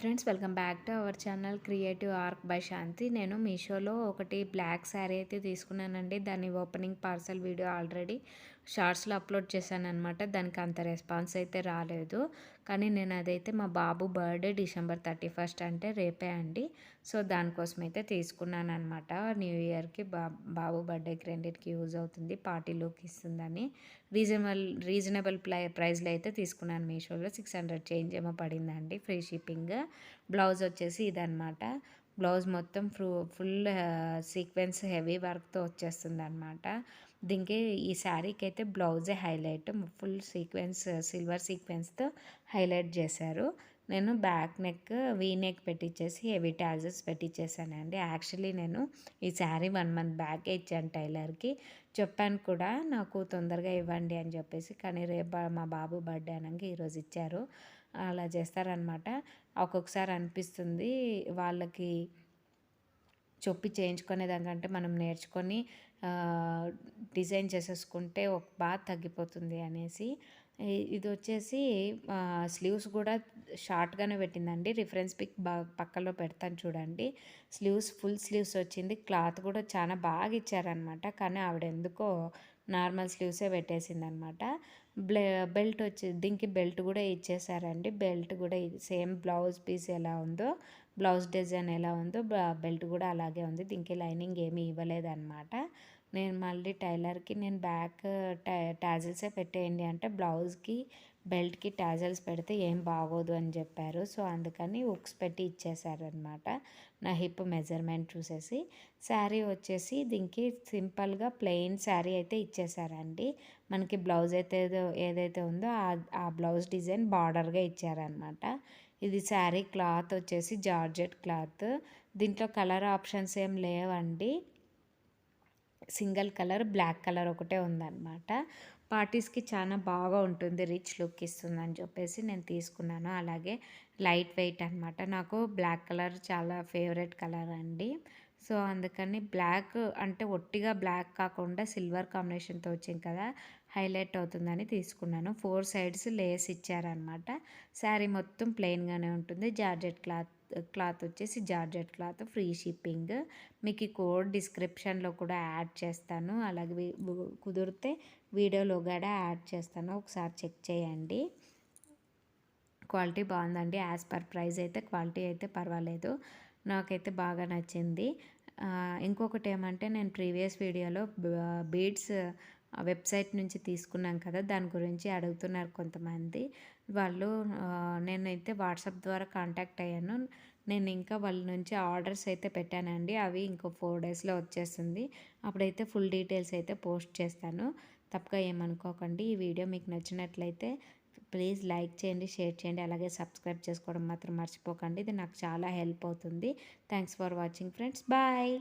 Friends welcome back to our channel creative arc by Shanti. నేను మీషోలో ఒకటి black sari అయితే తీసుకున్నానండి. దాని ఓపెనింగ్ పార్సల్ వీడియో ఆల్రెడీ షార్ట్స్లో అప్లోడ్ చేశాను అనమాట దానికి అంత రెస్పాన్స్ అయితే రాలేదు. కానీ నేను అదైతే మా బాబు బర్త్డే డిసెంబర్ థర్టీ ఫస్ట్ అంటే రేపే అండి. సో దానికోసం అయితే తీసుకున్నాను అనమాట న్యూ ఇయర్కి బా బాబు బర్త్డేకి రెండింటికి యూజ్ అవుతుంది పార్టీలోకి ఇస్తుందని. రీజనబుల్ రీజనబుల్ ప్లై ప్రైస్లో అయితే తీసుకున్నాను మీషోలో. సిక్స్ హండ్రెడ్ చేంజ్ ఏమో పడిందండి ఫ్రీ షిప్పింగ్. బ్లౌజ్ వచ్చేసి ఇదనమాట బ్లౌజ్ మొత్తం ఫ్రూ ఫుల్ సీక్వెన్స్ హెవీ వర్క్తో వచ్చేస్తుంది అనమాట దీనికి ఈ శారీకి అయితే బ్లౌజే హైలైట్ ఫుల్ సీక్వెన్స్ సిల్వర్ సీక్వెన్స్తో హైలైట్ చేశారు. నేను బ్యాక్ నెక్ వీ నెక్ పెట్టించేసి హెవీ టాజెస్ పెట్టించేసానండి యాక్చువల్లీ నేను ఈ శారీ వన్ మంత్ బ్యాక్ ఇచ్చాను టైలర్కి. చెప్పాను కూడా నాకు తొందరగా ఇవ్వండి అని చెప్పేసి కానీ రేపు మా బాబు బర్త్డే అనగా ఈరోజు ఇచ్చారు. అలా చేస్తారనమాట ఒక్కొక్కసారి అనిపిస్తుంది వాళ్ళకి చొప్పి చేయించుకునే దానికంటే మనం నేర్చుకొని డిజైన్ చేసేసుకుంటే ఒక బాగా తగ్గిపోతుంది అనేసి ఇది వచ్చేసి స్లీవ్స్ కూడా షార్ట్గానే పెట్టిందండి. రిఫరెన్స్ పిక్ బాగా పక్కలో పెడతాను చూడండి. స్లీవ్స్ ఫుల్ స్లీవ్స్ వచ్చింది. క్లాత్ కూడా చాలా బాగా ఇచ్చారనమాట. కానీ ఆవిడ ఎందుకో నార్మల్ స్లీవ్సే పెట్టేసింది అనమాట బెల్ట్ వచ్చి దీనికి బెల్ట్ కూడా ఇచ్చేసారండి. బెల్ట్ కూడా సేమ్ బ్లౌజ్ పీస్ ఎలా ఉందో బ్లౌజ్ డిజైన్ ఎలా ఉందో బెల్ట్ కూడా అలాగే ఉంది. దీనికి లైనింగ్ ఏమీ ఇవ్వలేదన్నమాట నేను మళ్ళీ టైలర్కి నేను బ్యాక్ టాజిల్సే పెట్టేయండి అంటే బ్లౌజ్కి బెల్ట్కి టాజల్స్ పెడితే ఏం బాగోదు అని చెప్పారు. సో అందుకని ఉక్స్ పెట్టి ఇచ్చేసారనమాట నా హిప్ మెజర్మెంట్ చూసేసి. శారీ వచ్చేసి దీనికి సింపుల్గా ప్లెయిన్ శారీ అయితే ఇచ్చేసారండి. మనకి బ్లౌజ్ అయితే ఏదైతే ఉందో ఆ బ్లౌజ్ డిజైన్ బార్డర్గా ఇచ్చారనమాట ఇది శారీ క్లాత్ వచ్చేసి జార్జెట్ క్లాత్. దీంట్లో కలర్ ఆప్షన్స్ ఏం లేవండి. సింగిల్ కలర్ బ్లాక్ కలర్ ఒకటే ఉందన్నమాట. పార్టీస్కి చాలా బాగా ఉంటుంది రిచ్ లుక్ ఇస్తుందని చెప్పేసి నేను తీసుకున్నాను. అలాగే లైట్ వెయిట్ అనమాట నాకు బ్లాక్ కలర్ చాలా ఫేవరెట్ కలర్ అండి. సో అందుకని బ్లాక్ అంటే ఒట్టిగా బ్లాక్ కాకుండా సిల్వర్ కాంబినేషన్తో వచ్చింది కదా హైలైట్ అవుతుందని తీసుకున్నాను. ఫోర్ సైడ్స్ లేస్ ఇచ్చారనమాట శారీ మొత్తం ప్లెయిన్గానే ఉంటుంది. జార్జెట్ క్లాత్ క్లాత్ వచ్చేసి జార్జెట్ క్లాత్ ఫ్రీ షిప్పింగ్. మీకు ఈ కోడ్ డిస్క్రిప్షన్లో కూడా యాడ్ చేస్తాను. అలాగే కుదిరితే వీడియోలో కూడా యాడ్ చేస్తాను. ఒకసారి చెక్ చేయండి. క్వాలిటీ బాగుందండి. యాజ్ పర్ ప్రైస్ అయితే క్వాలిటీ అయితే పర్వాలేదు. నాకైతే బాగా నచ్చింది. ఇంకొకటి ఏమంటే నేను ప్రీవియస్ వీడియోలో బీడ్స్ వెబ్సైట్ నుంచి తీసుకున్నాం కదా దాని గురించి అడుగుతున్నారు కొంతమంది. వాళ్ళు నేనైతే వాట్సాప్ ద్వారా కాంటాక్ట్ అయ్యాను. నేను ఇంకా వాళ్ళ నుంచి ఆర్డర్స్ అయితే పెట్టానండి. అవి ఇంకో ఫోర్ డేస్లో వచ్చేస్తుంది. అప్పుడైతే ఫుల్ డీటెయిల్స్ అయితే పోస్ట్ చేస్తాను. తప్పగా ఏమనుకోకండి. ఈ వీడియో మీకు నచ్చినట్లయితే ప్లీజ్ లైక్ చేయండి షేర్ చేయండి అలాగే సబ్స్క్రైబ్ చేసుకోవడం మాత్రం మర్చిపోకండి. ఇది నాకు చాలా హెల్ప్ అవుతుంది. Thanks for watching friends. Bye.